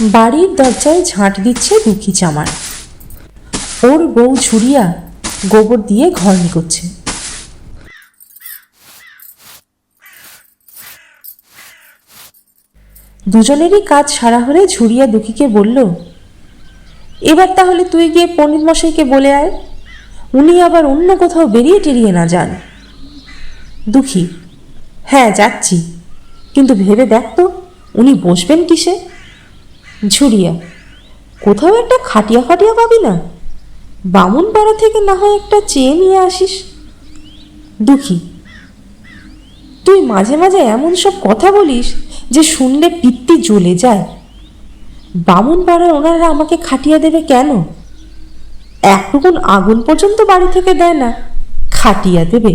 বাড়ির দরজায় ঝাঁট দিচ্ছে দুঃখী চামার ওর বউ ঝুরিয়া গোবর দিয়ে ঘর করছে দুজনেরই কাজ সারা হলে ঝুরিয়া দুঃখীকে বলল, এবার তাহলে তুই গিয়ে পণ্ডিত মশাইকে বলে আয়। উনি আবার অন্য কোথাও বেরিয়ে টেরিয়ে না যান। দুঃখী হ্যাঁ যাচ্ছি। কিন্তু ভেবে দেখ তো, উনি বসবেন কিসে? ঝুরিয়া কোথাও একটা খাটিয়া খাটিয়া পাবি না। বামুন পাড়া থেকে না হয় একটা চেয়ে নিয়ে আসিস। দুঃখী, তুই মাঝে মাঝে এমন সব কথা বলিস যে শুনলে পিত্তি জ্বলে যায়। বামুন পাড়ার ওনারা আমাকে খাটিয়া দেবে কেন? একটুকুন আগুন পর্যন্ত বাড়ি থেকে দেয় না, খাটিয়া দেবে।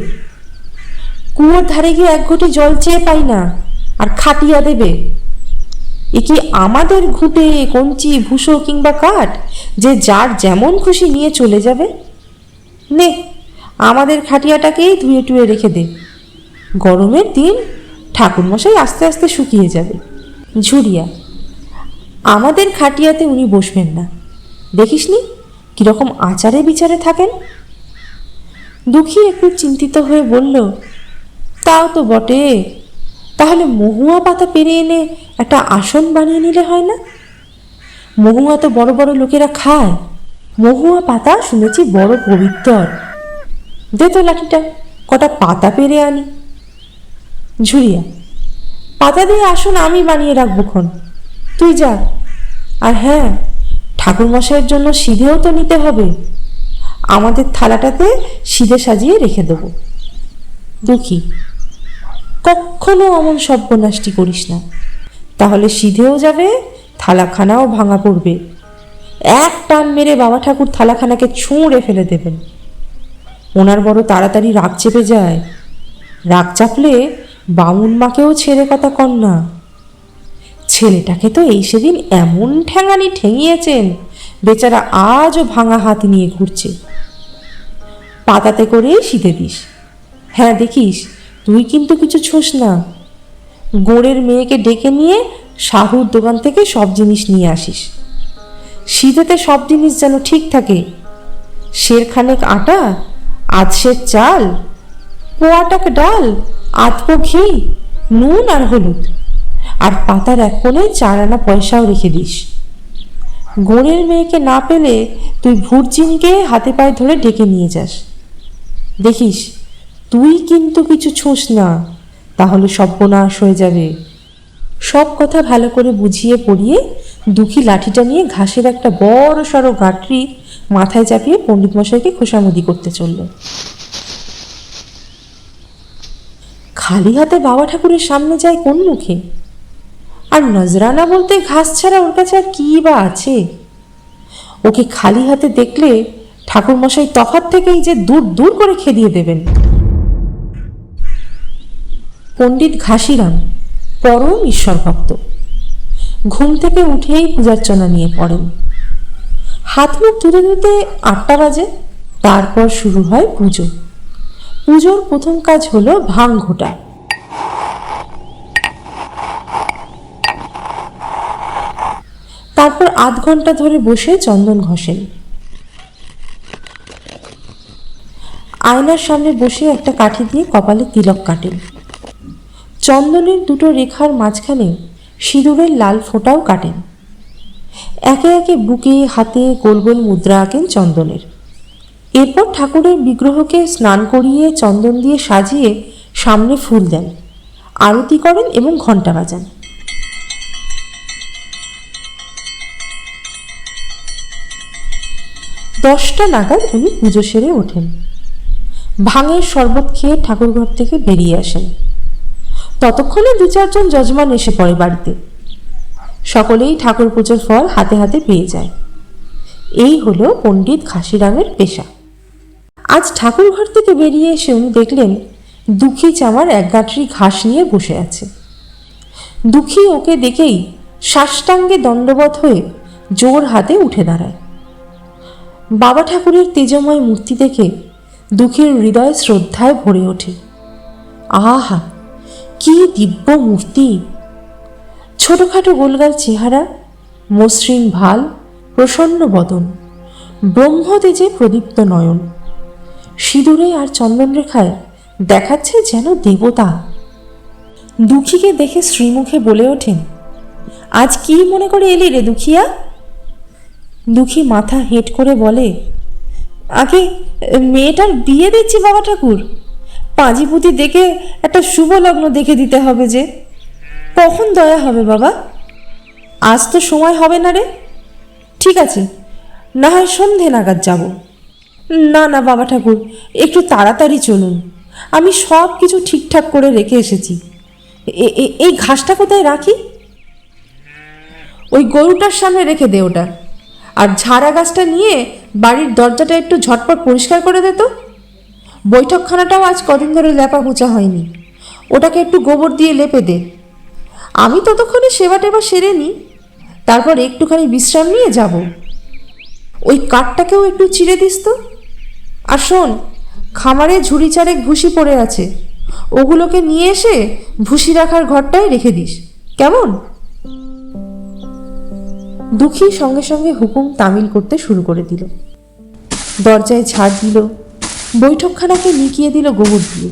কুয়োর ধারে গিয়ে এক ঘটি জল চেয়ে পাই না, আর খাটিয়া দেবে। এ কি আমাদের ঘুটে, কঞ্চি ভুসো কিংবা কাঠ, যে যার যেমন খুশি নিয়ে চলে যাবে? নে, আমাদের খাটিয়াটাকেই ধুয়ে টুয়ে রেখে দে। গরমের দিন ঠাকুরমশাই আস্তে আস্তে শুকিয়ে যাবে। ঝুরিয়া আমাদের খাটিয়াতে উনি বসবেন না। দেখিসনি কীরকম আচারে বিচারে থাকেন? দুঃখী একটু চিন্তিত হয়ে বলল, তাও তো বটে তাহলে মহুয়া পাতা পেরে এনে একটা আসন বানিয়ে নিলে হয় না? মহুয়া তো বড় বড় লোকেরা খায়। মহুয়া পাতা শুনেছি বড় পবিত্র দে তো লাঠিটা, কটা পাতা পেরে আনি। ঝুরিয়া, পাতা দিয়ে আসন আমি বানিয়ে রাখব খন। তুই যা। আর হ্যাঁ ঠাকুরমশাইয়ের জন্য সিধেও তো নিতে হবে। আমাদের থালাটাতে সিধে সাজিয়ে রেখে দেবো। দুঃখী কখনো অমন সর্বনাশটি করিস না। তাহলে সিধেও যাবে, থালাখানাও ভাঙা পড়বে। এক টান মেরে বাবা ঠাকুর থালাখানাকে ছুঁড়ে ফেলে দেবেন। ওনার বড় তাড়াতাড়ি রাগ চেপে যায়। রাগ চাপলে বামুন মাকেও ছেড়ে কথা কন না। ছেলেটাকে তো এই সেদিন এমন ঠ্যাঙানি ঠেঙিয়েছেন, বেচারা আজও ভাঙা হাত নিয়ে ঘুরছে। পাতাতে করে শীতে দিস। হ্যাঁ দেখিস তুই কিন্তু কিছু ছোস না। গোড়ের মেয়েকে ডেকে নিয়ে সাহুর দোকান থেকে সব জিনিস নিয়ে আসিস। শীতেতে সব জিনিস যেন ঠিক থাকে। শেরখানেক আটা আধশের চাল, পোয়াটাক ডাল আধপো ঘি, নুন আর হলুদ। আর পাতার এক কোণে চার আনা পয়সাও রেখে দিস। গোড়ের মেয়েকে না পেলে তুই ভুরচিনকে হাতে পায়ে ধরে ডেকে নিয়ে যাস। দেখিস তুই কিন্তু কিছু ছোস না, তাহলে সর্বনাশ হয়ে যাবে। সব কথা ভালো করে বুঝিয়ে পড়িয়ে দুঃখী লাঠিটা নিয়ে ঘাসের একটা বড় সড়ো গাঁটরি মাথায় চাপিয়ে পণ্ডিত মশাইকে খোসামুদি করতে চলল। খালি হাতে বাবা ঠাকুরের সামনে যায় কোন মুখে? আর নজরানা বলতে ঘাস ছাড়া ওর কাছে আর কী বা আছে? ওকে খালি হাতে দেখলে ঠাকুরমশাই তফাত থেকেই যে দূর দূর করে খেদিয়ে দেবেন। পণ্ডিত ঘাসিরাম পরম ঈশ্বর ভক্ত ঘুম থেকে উঠেই পূজার্চনা নিয়ে পড়েন। হাত মুখ ধুতে ধুতে আটটা বাজে, তারপর শুরু হয় পুজো। পুজোর প্রথম কাজ হলো ভাং ঘোটা। তারপর আধ ঘণ্টা ধরে বসে চন্দন ঘষেন। আয়নার সামনে বসে একটা কাঠি দিয়ে কপালে তিলক কাটেন। চন্দনের দুটো রেখার মাঝখানে সিঁদুরের লাল ফোঁটাও কাটেন। একে একে বুকে, হাতে গোল গোল মুদ্রা আঁকেন চন্দনের। এরপর ঠাকুরের বিগ্রহকে স্নান করিয়ে চন্দন দিয়ে সাজিয়ে সামনে ফুল দেন, আরতি করেন এবং ঘণ্টা বাজান। দশটা নাগাদ উনি পুজো সেরে ওঠেন। ভাঙের শরবত খেয়ে ঠাকুরঘর থেকে বেরিয়ে আসেন। ততক্ষণে দু চারজন যজমান এসে পড়ে বাড়িতে। সকলেই ঠাকুর পুজোর ফল হাতে হাতে পেয়ে যায়। এই হলো পণ্ডিত ঘাসিরামের পেশা। আজ ঠাকুর ঘর থেকে বেরিয়ে এসে উনি দেখলেন, দুঃখী চামার এক গাঁটরি ঘাস নিয়ে বসে আছে। দুঃখী ওকে দেখেই সাষ্টাঙ্গে দণ্ডবধ হয়ে জোর হাতে উঠে দাঁড়ায়। বাবা ঠাকুরের তেজময় মূর্তি দেখে দুঃখীর হৃদয় শ্রদ্ধায় ভরে ওঠে। আহা! কি দিব্য মূর্তি। ছোটখাটো গোলগাল চেহারা, মসৃণ ভালো, প্রসন্ন বদন, ব্রহ্মতেজে প্রদীপ্ত নয়ন। সিঁদুরে আর চন্দনরেখায় দেখাচ্ছে যেন দেবতা। দুঃখীকে দেখে শ্রীমুখে বলে ওঠেন, আজ কি মনে করে এলি রে দুখিয়া? দুঃখী মাথা হেঁট করে বলে, আগে মেয়েটার বিয়ে দিচ্ছি বাবা ঠাকুর। পাঁজি পুঁতি দেখে একটা শুভ লগ্ন দেখে দিতে হবে যে। কখন দয়া হবে বাবা? আজ তো সময় হবে না রে। ঠিক আছে, না হয় সন্ধে নাগাদ যাব। না না বাবা ঠাকুর, একটু তাড়াতাড়ি চলুন। আমি সব কিছু ঠিকঠাক করে রেখে এসেছি। এই ঘাসটা কোথায় রাখি? ওই গরুটার সামনে রেখে দে ওটা। আর ঝাড়া গাছটা নিয়ে বাড়ির দরজাটা একটু ঝটপট পরিষ্কার করে দে তো। বৈঠকখানাটাও আজ কদিন ধরে লেপা মোচা হয়নি। ওটাকে একটু গোবর দিয়ে লেপে দে। আমি ততক্ষণে সেবা টেবা সেরে নিই তারপর একটুখানি বিশ্রাম নিয়ে যাব। ওই কাঠটাকেও একটু চিড়ে দিস তো। আর শোন, খামারে ঝুড়ি চারেক ভুসি পড়ে আছে। ওগুলোকে নিয়ে এসে ভুসি রাখার ঘরটায় রেখে দিস। কেমন? দুঃখী সঙ্গে সঙ্গে হুকুম তামিল করতে শুরু করে দিল। দরজায় ঝাড় দিল। বৈঠকখানাকে নিকিয়ে দিল গোবর দিয়ে।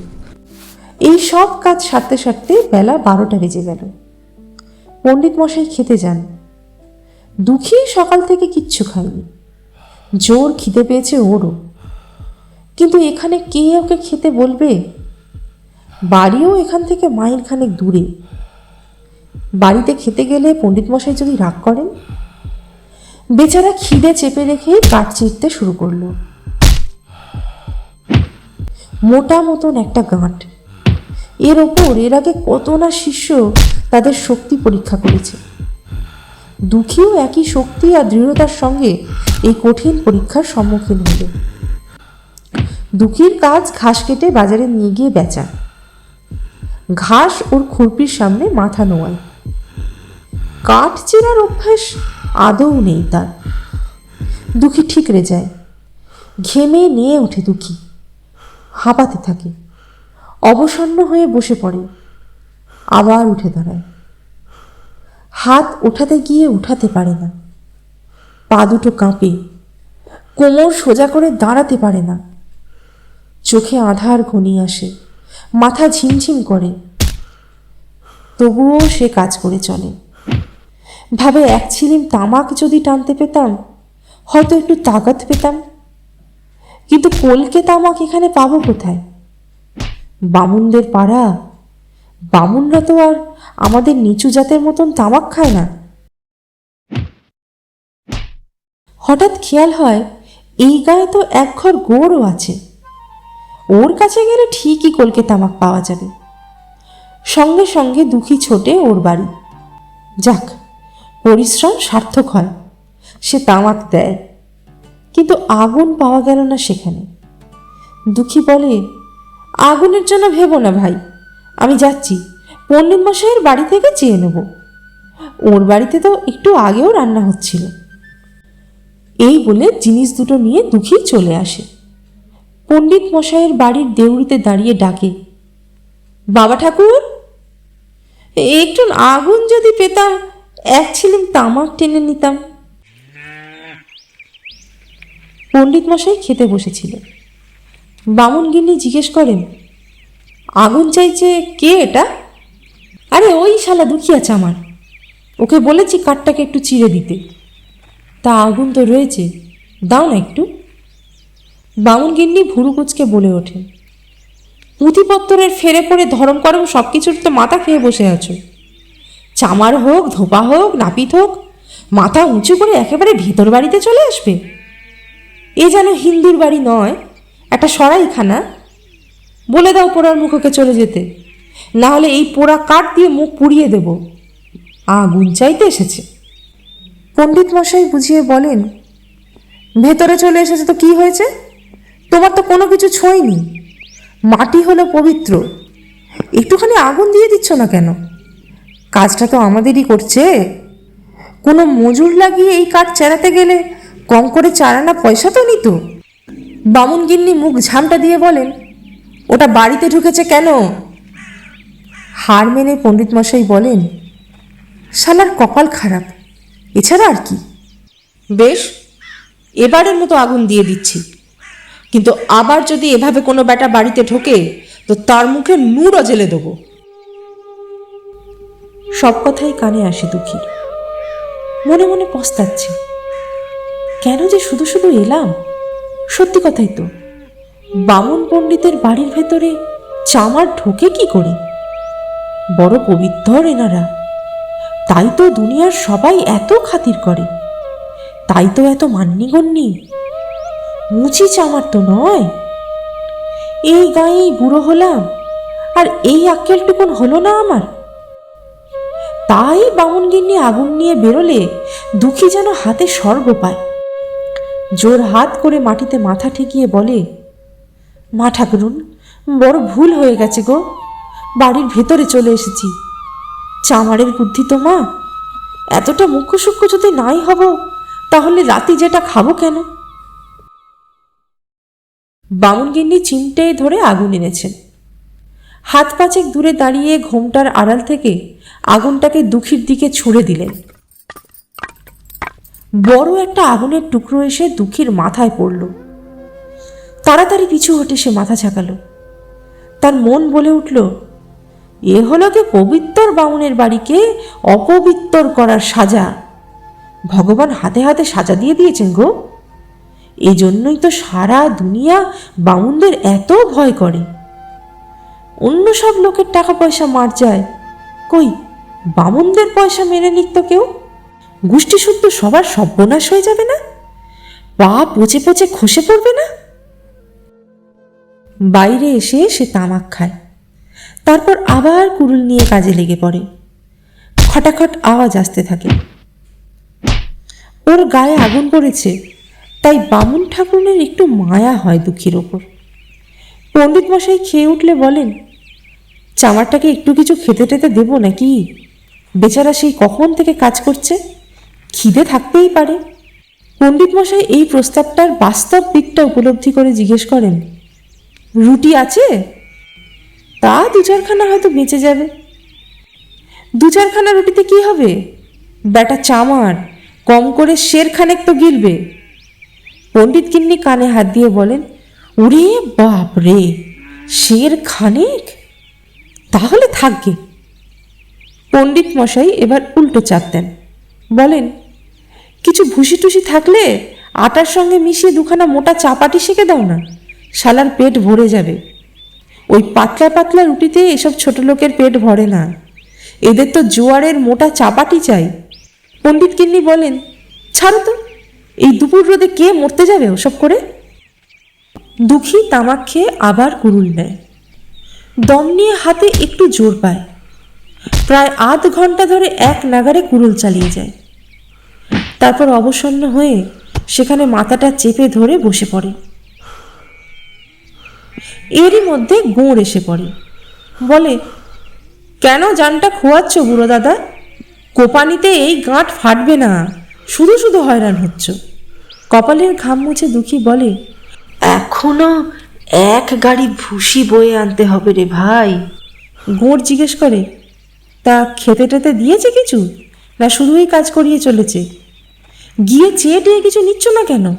এই সব কাজ সারতে সারতে বেলা বারোটা বেজে গেল। পণ্ডিত মশাই খেতে যান। দুঃখী সকাল থেকে কিচ্ছু খায়নি। জোর খিদে পেয়েছে ওরও। কিন্তু এখানে কে ওকে খেতে বলবে? বাড়িও এখান থেকে মাইল খানেক দূরে। বাড়িতে খেতে গেলে পণ্ডিত মশাই যদি রাগ করেন? বেচারা খিদে চেপে রেখে কাঠ চিরতে শুরু করল। মোটা মতন একটা গাঁট। এর ওপর, এর আগে কত না শিষ্য তাদের শক্তি পরীক্ষা করেছে। দুঃখীও একই শক্তি আর দৃঢ়তার সঙ্গে এই কঠিন পরীক্ষার সম্মুখীন হলো। দুঃখীর কাজ ঘাস কেটে বাজারে নিয়ে গিয়ে বেচা। ঘাস ওর খুরপির সামনে মাথা নোয়ায় কাঠ চেরার অভ্যাস আদৌ নেই তার। দুঃখী ঠিকরে যায়। ঘেমে নিয়ে ওঠে দুঃখী। হাঁপাতে থাকে, অবসন্ন হয়ে বসে পড়ে, আবার উঠে দাঁড়ায়। হাত ওঠাতে গিয়ে উঠাতে পারে না। পা দুটো কাঁপে, কোমর সোজা করে দাঁড়াতে পারে না। চোখে আধার ঘনিয়ে আসে, মাথা ঝিমঝিম করে। তবুও সে কাজ করে চলে। ভাবে এক ছিলিম তামাক যদি টানতে পেতাম, হয়তো একটু তাগাত পেতাম। কিন্তু কলকে তামাক এখানে পাবো কোথায়? বামুনদের পাড়া? বামুনরা তো আর আমাদের নিচু জাতের মতন তামাক খায় না। হঠাৎ খেয়াল হয়, এই গায়ে তো এক ঘর গোড়ও আছে। ওর কাছে গেলে ঠিকই কলকে তামাক পাওয়া যাবে। সঙ্গে সঙ্গে দুঃখী ছোটে ওর বাড়ি। যাক, পরিশ্রম সার্থক হয়। সে তামাক দেয়। কিন্তু আগুন পাওয়া গেল না সেখানে। দুঃখী বলে, আগুনের জন্য ভেবো না ভাই, আমি যাচ্ছি। পণ্ডিত মশাইয়ের বাড়ি থেকে চেয়ে নেব। ওর বাড়িতে তো একটু আগেও রান্না হচ্ছিল। এই বলে জিনিস দুটো নিয়ে দুঃখী চলে আসে। পণ্ডিত মশাইয়ের বাড়ির দেউড়িতে দাঁড়িয়ে ডাকে, বাবা ঠাকুর, একটু আগুন যদি পেতাম, এক ছিলিম তামাক টেনে নিতাম। পণ্ডিত মশাই খেতে বসেছিল। বামুন গিন্নি জিজ্ঞেস করেন, আগুন চাইছে কে এটা? আরে ওই শালা দুঃখী আছে আমার ওকে বলেছি কাঠটাকে একটু চিড়ে দিতে। তা আগুন তো রয়েছে, দাও না একটু। বামুন গিন্নি ভুরু কুচকে বলে ওঠে পুঁথিপত্তরের ফেরে পড়ে ধরম করম সব কিছুর তো মাথা খেয়ে বসে আছো। চামার হোক, ধোপা হোক, নাপিত হোক, মাথা উঁচু করে একেবারে ভিতর বাড়িতে চলে আসবে? এ যেন হিন্দুর বাড়ি নয়, একটা সরাইখানা। বলে দাও পোড়ার মুখকে চলে যেতে। না হলে এই পোড়া কাঠ দিয়ে মুখ পুড়িয়ে দেব। আগুন চাইতে এসেছে। পণ্ডিত মশাই বুঝিয়ে বলেন, ভেতরে চলে এসেছে তো কি হয়েছে? তোমার তো কোনো কিছু ছোঁয়নি মাটি হলো পবিত্র। একটুখানি আগুন দিয়ে দিচ্ছ না কেন? কাজটা তো আমাদেরই করছে। কোনো মজুর লাগিয়ে এই কাঠ চেরাতে গেলে কম করে চারানা পয়সা তো নিত। বামুন গিন্নি মুখ ঝামটা দিয়ে বলেন, ওটা বাড়িতে ঢুকেছে কেন? হার মেনে পণ্ডিত মশাই বলেন, শালার কপাল খারাপ, এছাড়া আর কি। বেশ, এবারের মতো আগুন দিয়ে দিচ্ছি। কিন্তু আবার যদি এভাবে কোনো ব্যাটা বাড়িতে ঢোকে, তো তার মুখে নুরও জেলে দেবো। সব কথাই কানে আসে দুঃখীর। মনে মনে পস্তাচ্ছে। কেন যে শুধু শুধু এলাম? সত্যি কথাই তো। বামন পণ্ডিতের বাড়ির ভেতরে চামার ঢোকে কি করে? বড় পবিত্র এনারা। তাই তো দুনিয়ার সবাই এত খাতির করে। তাই তো এত মান্যিগণ্যি মুচি চামার তো নয়। এই গায়েই বুড়ো হলাম, আর এই আক্কেলটুকুন হলো না আমার। তাই বামনগিন্নি আগুন নিয়ে বেরোলে দুঃখী যেন হাতে স্বর্গ পায়। জোর হাত করে মাটিতে মাথা ঠেকিয়ে বলে, মা ঠাকুরুন, বড় ভুল হয়ে গেছে গো। বাড়ির ভেতরে চলে এসেছি। চামারের বুদ্ধি তো মা। এতটা মুখ্য সূক্ষ্ম যদি নাই হব, তাহলে রাতে যেটা খাব কেন? বামুনগিন্নি চিমটে ধরে আগুন এনেছেন। হাত পাঁচেক দূরে দাঁড়িয়ে ঘোমটার আড়াল থেকে আগুনটাকে দুঃখীর দিকে ছুঁড়ে দিলেন। বড় একটা আগুনের টুকরো এসে দুঃখীর মাথায় পড়ল। তাড়াতাড়ি পিছু হটে সে মাথা ঝাঁকালো। তার মন বলে উঠল, এ হলো কি পবিত্র বামুনের বাড়িকে অপবিত্তর করার সাজা? ভগবান হাতে হাতে সাজা দিয়ে দিয়েছেন গো। এই জন্যই তো সারা দুনিয়া বামুনদের এত ভয় করে। অন্য সব লোকের টাকা পয়সা মার যায়। কই, বামুনদের পয়সা মেনে নিত কেউ? শুদ্ধ সবার সর্বনাশ হয়ে যাবে না? পা পচে পচে খসে পড়বে না? বাইরে এসে সে তামাক খায়। তারপর আবার কুড়ুল নিয়ে কাজে লেগে পড়ে। খটাখট আওয়াজ আসতে থাকে। ওর গায়ে আগুন পড়েছে, তাই বামুন ঠাকুরের একটু মায়া হয় দুঃখীর ওপর। পণ্ডিত মশাই খেয়ে উঠলে বলেন, চামারটাকে একটু কিছু খেতে টেতে দেবো নাকি? বেচারা সেই কখন থেকে কাজ করছে? খিদে থাকতেই পারে। পণ্ডিত মশাই এই প্রস্তাবটার বাস্তব দিকটা উপলব্ধি করে জিজ্ঞেস করেন, রুটি আছে? তা দু চারখানা হয়তো বেঁচে যাবে। দু চারখানা রুটিতে কি হবে? ব্যাটা চামার, কম করে শেরখানেক তো গিলবে। পণ্ডিত কিন্নি কানে হাত দিয়ে বলেন, ওরে বাপ রে শের খানেক তাহলে থাকবে পণ্ডিত মশাই এবার উল্টো চাপ দেন। বলেন, কিছু ভুসি টুসি থাকলে আটার সঙ্গে মিশিয়ে দুখানা মোটা চাপাটি সেঁকে দাও না, শালার পেট ভরে যাবে। ওই পাতলা পাতলা রুটিতে এসব ছোট লোকের পেট ভরে না। এদের তো জোয়ারের মোটা চাপাটি চাই। পণ্ডিত কিন্নি বলেন, ছাড়ো তো, এই দুপুর রোদে কে মরতে যাবে ওসব করে? দুঃখী তামাক খেয়ে আবার কুরুল নেয়। দম নিয়ে হাতে একটু জোর পায়। প্রায় আধ ঘণ্টা ধরে এক নাগারে কুরুল চালিয়ে যায়। তারপর অবসন্ন হয়ে সেখানে মাথাটা চেপে ধরে বসে পড়ে। এরই মধ্যে গোঁড় এসে পড়ে। বলে কেন জানটা খোয়াচ্ছ বুড়ো দাদা? কোপানিতে এই গাঁট ফাটবে না। শুধু শুধু হয়রান হচ্ছ। কপালের ঘাম মুছে দুঃখী বলে এখনও এক গাড়ি ভুসি বয়ে আনতে হবে রে ভাই। গোঁড় জিজ্ঞেস করে তা খেতে টেতে দিয়েছে কিছু? না শুধুই কাজ করিয়ে চলেছে? গিয়ে চেয়ে টেয়ে কিছু নিচ্ছ না কেন?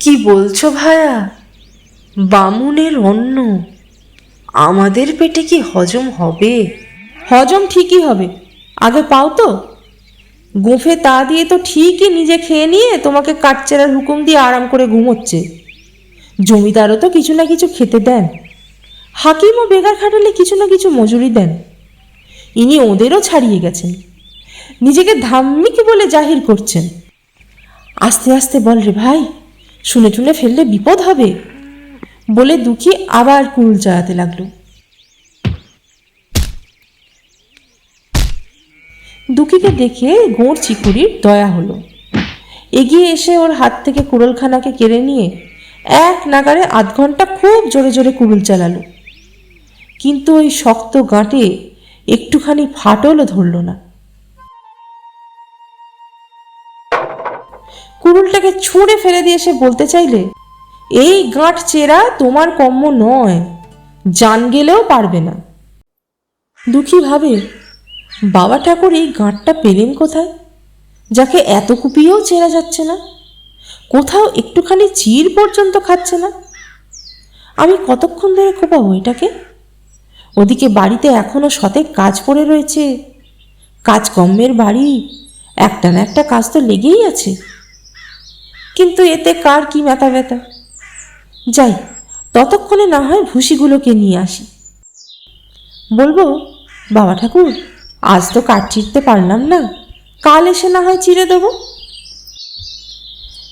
কি বলছো ভায়া? বামুনের অন্ন। আমাদের পেটে কি হজম হবে? হজম ঠিকই হবে। আগে পাও তো। গোফে তা দিয়ে তো ঠিকই নিজে খেয়ে নিয়ে তোমাকে কাটচেরার হুকুম দিয়ে আরাম করে ঘুমোচ্ছে। জমিদারও তো কিছু না কিছু খেতে দেন। হাকিমও বেগার খাটালে কিছু না কিছু মজুরি দেন। ইনি ওদেরও ছাড়িয়ে গেছেন। নিজেকে ধাম্মিক বলে জাহির করছেন। আস্তে আস্তে বল রে ভাই, শুনে টুনে ফেললে বিপদ হবে। বলে দুঃখী আবার কুরুল চালাতে লাগল। দুঃখীকে দেখে গোঁড় চিকুরির দয়া হলো। এগিয়ে এসে ওর হাত থেকে কুড়লখানাকে কেড়ে নিয়ে এক নাগারে আধ ঘণ্টা খুব জোরে জোরে কুড়ুল চালালো। কিন্তু ওই শক্ত গাঁটে একটুখানি ফাটলও ধরল না। কুড়ুলটাকে ছুঁড়ে ফেলে দিয়ে সে বলতে চাইলে, এই গাঁট চেরা তোমার কম্য নয়, জান গেলেও পারবে না। দুঃখী ভাবে, বাবা ঠাকুর, এই গাঁটটা পেলেন কোথায়? যাকে এত কুপিয়েও চেনা যাচ্ছে না? কোথাও একটুখানি চির পর্যন্ত খাচ্ছে না? আমি কতক্ষণ ধরে খোপাবো এটাকে? ওদিকে বাড়িতে এখনও সতেক কাজ পড়ে রয়েছে। কাজকর্মের বাড়ি, একটা না একটা কাজ তো লেগেই আছে। কিন্তু এতে কার কি ব্যথা ব্যথা? যাই, ততক্ষণে না হয় ভুসিগুলোকে নিয়ে আসি। বলব, বাবা ঠাকুর, আজ তো কাঠ চিরতে পারলাম না, কাল এসে না হয় চিড়ে দেবো?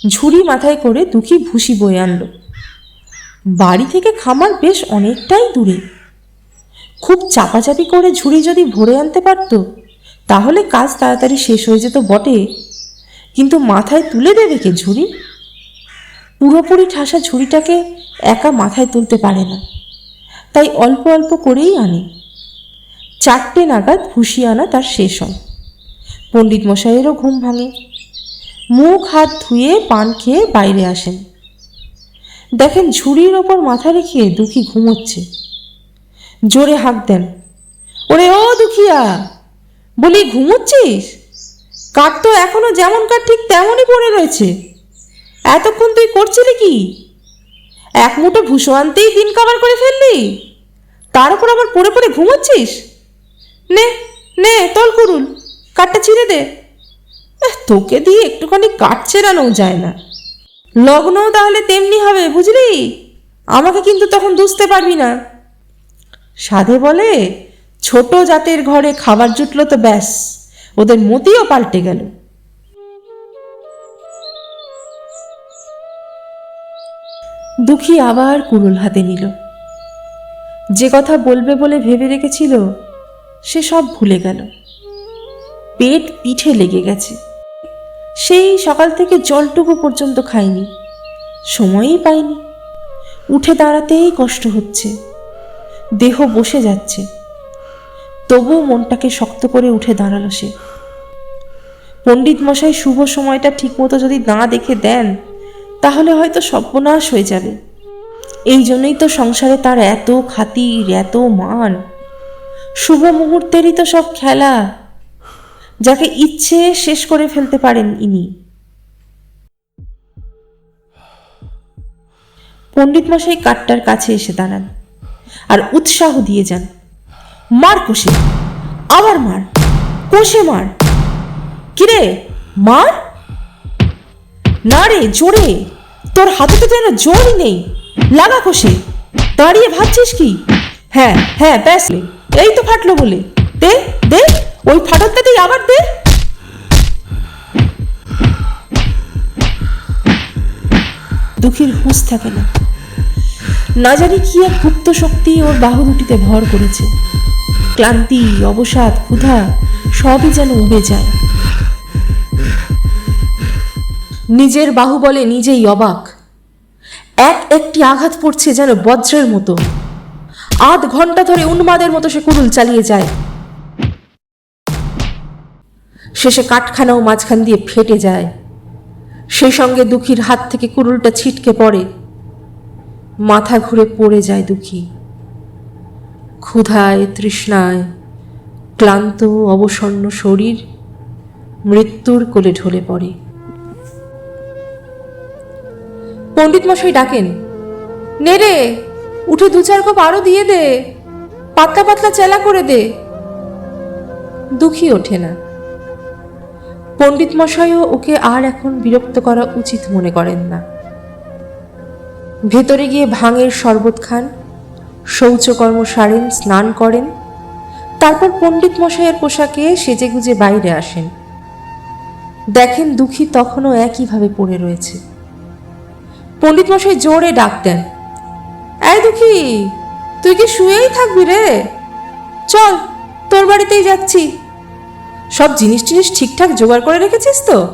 ঝুড়ি মাথায় করে দুঃখী ভুসি বয়ে আনলো। বাড়ি থেকে খামার বেশ অনেকটাই দূরে। খুব চাপাচাপি করে ঝুড়ি যদি ভরে আনতে পারত, তাহলে কাজ তাড়াতাড়ি শেষ হয়ে যেত বটে। কিন্তু মাথায় তুলে দেবে কে ঝুড়ি পুরোপুরি ঠাসা ঝুড়িটাকে একা মাথায় তুলতে পারে না। তাই অল্প অল্প করেই আনে। চারটে নাগাদ ভুসি আনা তার শেষ হয়। পণ্ডিত মশাইয়েরও ঘুম ভাঙে। মুখ হাত ধুয়ে পান খেয়ে বাইরে আসেন। দেখেন ঝুড়ির ওপর মাথা রেখে দুঃখী ঘুমোচ্ছে। জোরে হাঁক দেন। ওরে ও দুখিয়া! বলি ঘুমোচ্ছিস? কাঠ তো এখনও যেমন কাঠ ঠিক তেমনই পড়ে রয়েছে। এতক্ষণ তুই করছিলি কি? এক মুঠো ভুষো আনতেই দিন কাবার করে ফেললি? তার উপর আবার পড়ে পড়ে ঘুমোচ্ছিস? নে নে, তল করুন কাঠটা ছিঁড়ে দে। তোকে দিয়ে একটুখানি কাঠ চেরানোও যায় না। লগ্নও তাহলে তেমনি হবে, বুঝলি? আমাকে কিন্তু তখন দুষতে পারবি না। সাধে বলে, ছোট জাতের ঘরে খাবার জুটলো তো ব্যাস। ওদের মতিও পাল্টে গেল। দুঃখী আবার কুড়ুল হাতে নিল। যে কথা বলবে বলে ভেবে রেখেছিল, সে সব ভুলে গেল। পেট পিঠে লেগে গেছে। সেই সকাল থেকে জলটুকু পর্যন্ত খায়নি। সময়ই পায়নি। উঠে দাঁড়াতেই কষ্ট হচ্ছে। দেহ বসে যাচ্ছে। তবুও মনটাকে শক্ত করে উঠে দাঁড়াল সে। পণ্ডিত মশাই শুভ সময়টা ঠিকমতো যদি না দেখে দেন, তাহলে হয়তো সর্বনাশ হয়ে যাবে। এই জন্যই তো সংসারে তার এত খাতির, এত মান। শুভ মুহূর্তেরই তো সব খেলা, যাকে ইচ্ছে শেষ করে ফেলতে পারেন ইনি। পণ্ডিত মশাই কাঠটার কাছে এসে দাঁড়ান আর উৎসাহ দিয়ে যান। মার কষে, আবার মার, কষে মার। কিরে, মার? না রে, জোরে। তোর হাতে তো যেন জোরই নেই। লাগা কষে। দাঁড়িয়ে ভাবছিস কি? হ্যাঁ হ্যাঁ ব্যাস। এই তো ফাটলো বলে। দে দে, ওই ফাটলটাতেই আবার দে। দুঃখীর হুঁশ থাকে না। না জানি কি এক গুপ্ত শক্তি ওর বাহু দুটিতে ভর করেছে। ক্লান্তি, অবসাদ, ক্ষুধা, সবই যেন উবে যায়। নিজের বাহুবলে নিজেই অবাক। এক একটি আঘাত পড়ছে যেন বজ্রের মতো। আধ ঘণ্টা ধরে উন্মাদের মতো সে কুড়ুল চালিয়ে যায়। শেষে কাঠখানাও মাঝখান দিয়ে ফেটে যায়। সেই সঙ্গে দুঃখীর হাত থেকে কুড়ুলটা ছিটকে পড়ে। মাথা ঘুরে পড়ে যায় দুঃখী। ক্ষুধায়, তৃষ্ণায়, ক্লান্ত, অবসন্ন শরীর মৃত্যুর কোলে ঢলে পড়ে। পণ্ডিত মশাই ডাকেন। নে রে, উঠে দু চার কোপ আরও দিয়ে দে, পাতলা পাতলা চেলা করে দে। দুঃখী ওঠে না। পণ্ডিত মশাইও ওকে আর এখন বিরক্ত করা উচিত মনে করেন না। ভেতরে গিয়ে ভাঙের শরবত খান, শৌচকর্ম সারেন, স্নান করেন, তারপর পণ্ডিত মশাইয়ের পোশাকে সেজে গুজে বাইরে আসেন। দেখেন দুঃখী তখনও একইভাবে পড়ে রয়েছে। পণ্ডিত মশাই জোরে ডাক দেন এই দুঃখী, তুই কি শুয়েই থাকবি রে? চল, তোর বাড়িতেই যাচ্ছি। সব জিনিস টিনিস ঠিকঠাক জোগাড় করে রেখেছিস তো?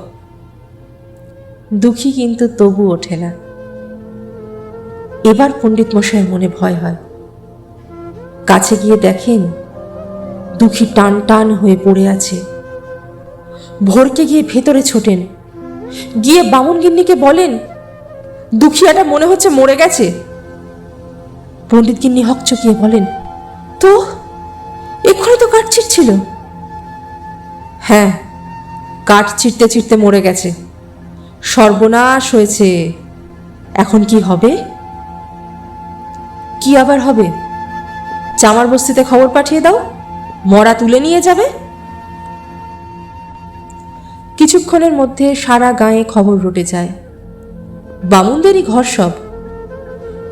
দুঃখী কিন্তু তবু ওঠে না। এবার পণ্ডিত মশাইয়ের মনে ভয় হয়। কাছে গিয়ে দেখেন দুঃখী টান টান হয়ে পড়ে আছে। ভোরকে গিয়ে ভেতরে ছোটেন। গিয়ে বামুন গিন্নিকে বলেন দুখিয়াটা মনে হচ্ছে মরে গেছে। পণ্ডিত গিন্নি হকচকিয়ে বলেন, তো, এক্ষুনি তো কাঠ ছিল হ্যাঁ কাঠ চিরতে চিরতে মরে গেছে। সর্বনাশ হয়েছে। এখন কি হবে? কি আবার হবে? চামার বস্তিতে খবর পাঠিয়ে দাও, মরা তুলে নিয়ে যাবে? কিছুক্ষণের মধ্যে সারা গায়ে খবর রটে যায়। বামুনদেরই ঘর সব।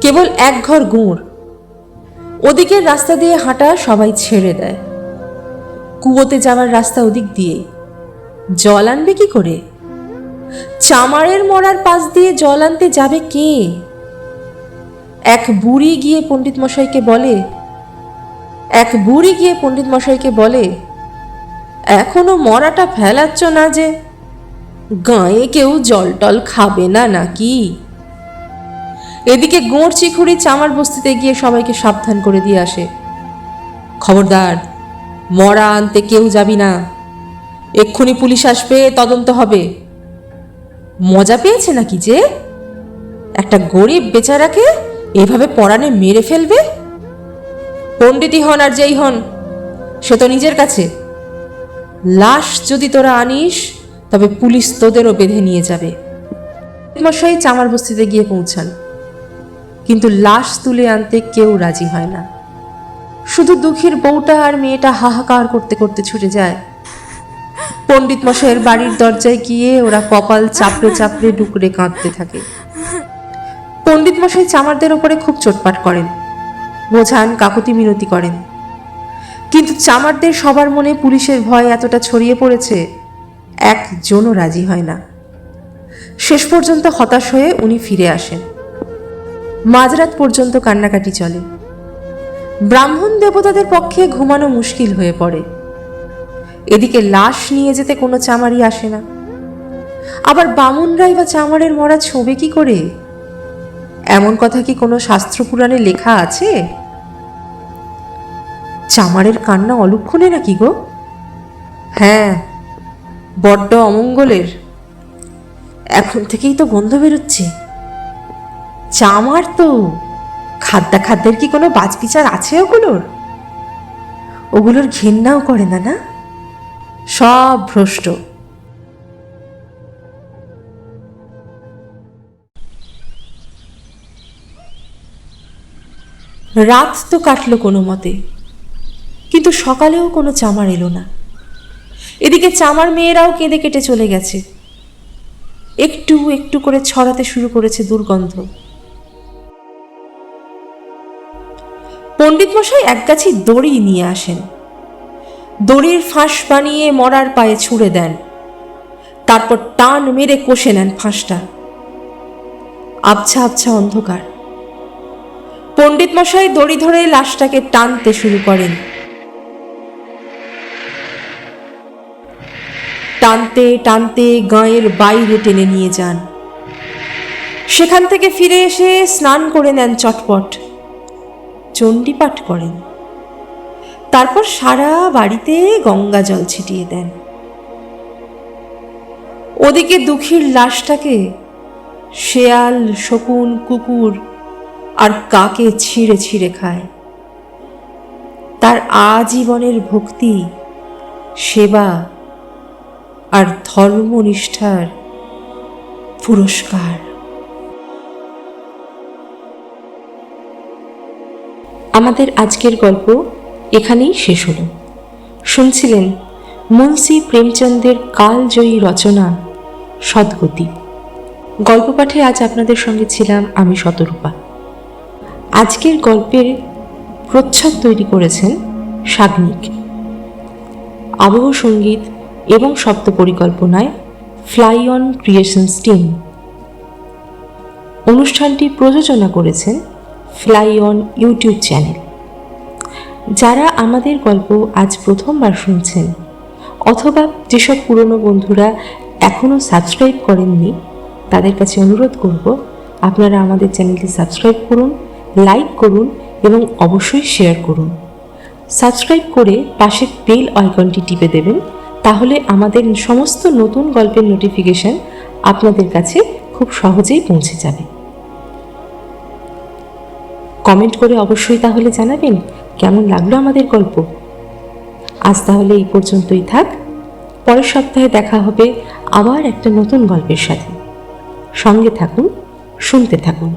কেবল এক ঘর গুঁড়। ওদিকের রাস্তা দিয়ে হাঁটা সবাই ছেড়ে দেয়। কুয়োতে যাওয়ার রাস্তা ওদিক দিয়ে জল আনবে কি করে? চামারের মরার পাশ দিয়ে জল আনতে যাবে কে? এক বুড়ি গিয়ে পণ্ডিত মশাইকে বলে, এক বুড়ি গিয়ে পণ্ডিত মশাইকে বলে, এখনও মরাটা ফেলাচ্ছ না যে গায়ে কেউ জল টল খাবে না নাকি? এদিকে গোঁড় চিখুড়ি চামার বস্তিতে গিয়ে সবাইকে সাবধান করে দিয়ে আসে। খবরদার, মরা আনতে কেউ যাবি না। এক্ষুনি পুলিশ আসবে, তদন্ত হবে। মজা পেয়েছে নাকি যে? একটা গরিব বেচারাকে এভাবে পরাণে মেরে ফেলবে? পণ্ডিতই হন আর যেই হন, সে তো নিজের কাছে। লাশ যদি তোরা আনিস তবে পুলিশ তোদেরও বেঁধে নিয়ে যাবে। মশাই চামার বস্তিতে গিয়ে পৌঁছান। কিন্তু লাশ তুলে আনতে কেউ রাজি হয় না। শুধু দুঃখীর বউটা আর মেয়েটা হাহাকার করতে করতে ছুটে যায়। পণ্ডিত মশাইয়ের বাড়ির দরজায় গিয়ে ওরা কপাল চাপড়ে চাপড়ে ডুকরে কাঁদতে থাকে। পণ্ডিত মশাই চামারদের ওপরে খুব চোটপাট করেন। বোঝান কাকুতি মিনতি করেন। কিন্তু চামারদের সবার মনে পুলিশের ভয় এতটা ছড়িয়ে পড়েছে একজনও রাজি হয় না। শেষ পর্যন্ত হতাশ হয়ে উনি ফিরে আসেন। মাঝরাত পর্যন্ত কান্নাকাটি চলে। ব্রাহ্মণ দেবতাদের পক্ষে ঘুমানো মুশকিল হয়ে পড়ে। এদিকে লাশ নিয়ে যেতে কোনো চামারই আসে না। আবার বামুনরাই বা চামারের মরা ছবে কি করে? এমন কথা কি কোনো শাস্ত্র পুরাণে লেখা আছে? চামারের কান্না অলক্ষণে নাকি গো? হ্যাঁ বড্ড অমঙ্গলের। এখন থেকেই তো গন্ধ বেরোচ্ছে। চামার তো। খাদ্যা খাদ্যের কি কোনো বাজবিচার আছে ওগুলোর? ওগুলোর ঘেন্নাও করে না না? সব ভ্রষ্ট। রাত তো কাটলো কোনো মতে, কিন্তু সকালেও কোনো চামার এলো না। এদিকে চামার মেয়েরাও কেঁদে কেটে চলে গেছে। একটু একটু করে ছড়াতে শুরু করেছে দুর্গন্ধ। পণ্ডিত মশাই এক গাছি দড়ি নিয়ে আসেন। দড়ির ফাঁস বানিয়ে মরার পায়ে ছুঁড়ে দেন। তারপর টান মেরে কষে নেন ফাঁসটা। আবছা আবছা অন্ধকার। পণ্ডিত মশাই দড়ি ধরে লাশটাকে টানতে শুরু করেন। টানতে টানতে গাঁয়ের বাইরে টেনে নিয়ে যান। সেখান থেকে ফিরে এসে স্নান করে নেন চটপট। চণ্ডীপাঠ করেন। তারপর সারা বাড়িতে গঙ্গা জল ছিটিয়ে দেন। ওদিকে দুঃখীর লাশটাকে শেয়াল, শকুন, কুকুর আর কাকে ছিঁড়ে ছিঁড়ে খায়। তার আজীবনের ভক্তি, সেবা আর ধর্মনিষ্ঠার পুরস্কার। আমাদের আজকের গল্প এখানেই শেষ হল। শুনছিলেন মুন্সি প্রেমচন্দের কালজয়ী রচনা, সদ্গতি। গল্প পাঠে আজ আপনাদের সঙ্গে ছিলাম আমি শতরূপা। আজকের গল্পের প্রচ্ছদ তৈরি করেছেন সাগ্নিক। আবহ সংগীত এবং শব্দ পরিকল্পনায় ফ্লাই অন ক্রিয়েশনস টিম অনুষ্ঠানটি প্রযোজনা করেছেন ফ্লাই অন ইউটিউব চ্যানেল যারা আমাদের গল্প আজ প্রথমবার শুনছেন অথবা যেসব পুরনো বন্ধুরা এখনও সাবস্ক্রাইব করেননি, তাদের কাছে অনুরোধ করব আপনারা আমাদের চ্যানেলটি সাবস্ক্রাইব করুন, লাইক করুন এবং অবশ্যই শেয়ার করুন। সাবস্ক্রাইব করে পাশের বেল আইকনটি টিপে দেবেন তাহলে আমাদের সমস্ত নতুন গল্পের নোটিফিকেশন আপনাদের কাছে খুব সহজেই পৌঁছে যাবে। কমেন্ট করে অবশ্যই তাহলে জানাবেন কেমন লাগল আমাদের গল্প। আজ তাহলে এই পর্যন্তই থাক। পরের সপ্তাহে দেখা হবে আবার একটা নতুন গল্পের সাথে। সঙ্গে থাকুন, শুনতে থাকুন।